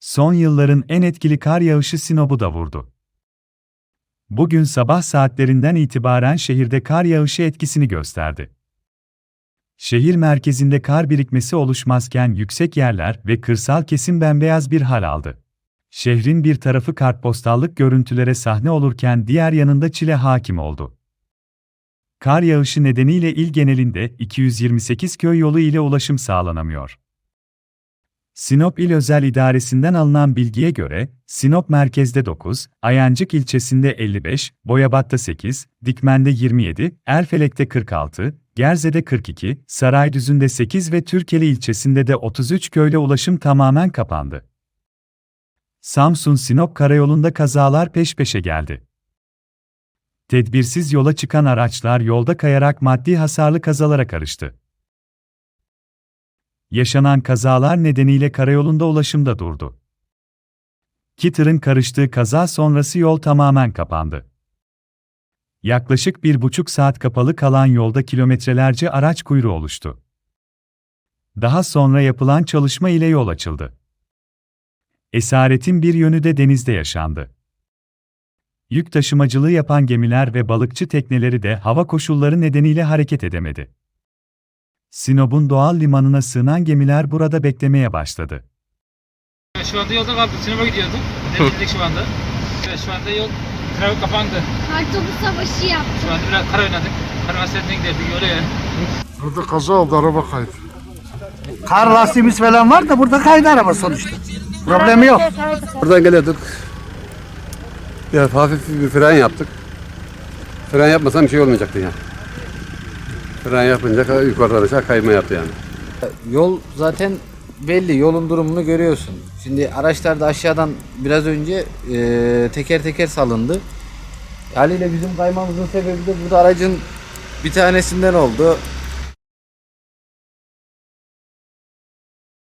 Son yılların en etkili kar yağışı Sinop'u da vurdu. Bugün sabah saatlerinden itibaren şehirde kar yağışı etkisini gösterdi. Şehir merkezinde kar birikmesi oluşmazken yüksek yerler ve kırsal kesim bembeyaz bir hal aldı. Şehrin bir tarafı kartpostallık görüntülere sahne olurken diğer yanında çile hakim oldu. Kar yağışı nedeniyle il genelinde 228 köy yolu ile ulaşım sağlanamıyor. Sinop İl Özel İdaresi'nden alınan bilgiye göre, Sinop merkezde 9, Ayancık ilçesinde 55, Boyabat'ta 8, Dikmen'de 27, Erfelek'te 46, Gerze'de 42, Saraydüzü'nde 8 ve Türkeli ilçesinde de 33 köyle ulaşım tamamen kapandı. Samsun-Sinop karayolunda kazalar peş peşe geldi. Tedbirsiz yola çıkan araçlar yolda kayarak maddi hasarlı kazalara karıştı. Yaşanan kazalar nedeniyle karayolunda ulaşım da durdu. İki tırın karıştığı kaza sonrası yol tamamen kapandı. Yaklaşık bir buçuk saat kapalı kalan yolda kilometrelerce araç kuyruğu oluştu. Daha sonra yapılan çalışma ile yol açıldı. Esaretin bir yönü de denizde yaşandı. Yük taşımacılığı yapan gemiler ve balıkçı tekneleri de hava koşulları nedeniyle hareket edemedi. Sinop'un doğal limanına sığınan gemiler burada beklemeye başladı. Şu anda yolda kaldık. Sinop'a gidiyorduk. Demirlik şu anda. Evet, şu anda yol trafik kapandı. Kartopu savaşı yaptı. Şu anda biraz kar oynadık. Kar hasretine giderdik öyle yani. Burada kaza oldu, araba kaydı. Kar lastiğimiz falan var da burada kaydı araba sonuçta. Problemi yok. Buradan geliyorduk. Biraz hafif bir fren yaptık. Fren yapmasam bir şey olmayacaktı yani. Fren yapınca yukarıdan aşağı kayma yaptı yani. Yol zaten belli. Yolun durumunu görüyorsun. Şimdi araçlar da aşağıdan biraz önce e, teker teker salındı. Haliyle bizim kaymamızın sebebi de burada aracın bir tanesinden oldu.